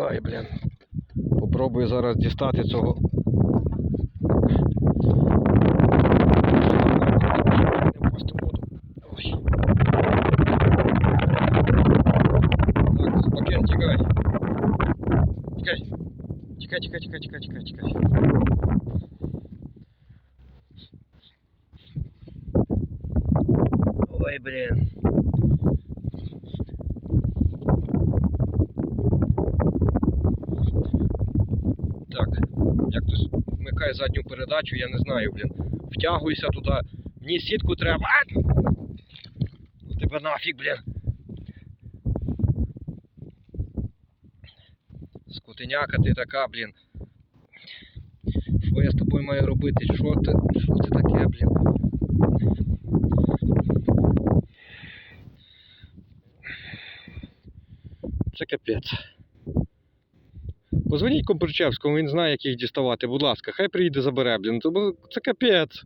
Ай, блін. Попробую зараз дістати цього. Не впасти в воду. Ой. Так, спокійно, тікай. Тікай. Тікай, тікай, тікай, тікай, тікай, тікай. Ой, блін. Так, як хтось вмикає задню передачу, я не знаю, блін. Втягуйся туди. Мені сітку треба. Ну Тебе нафіг, блін. Скотиняка ти така, блін. Що я з тобою маю робити? Що ти? Що це таке, блін? Це капець. Позвоніть Компричевському, він знає, як їх діставати. Будь ласка, хай приїде забере, блін. Це капець.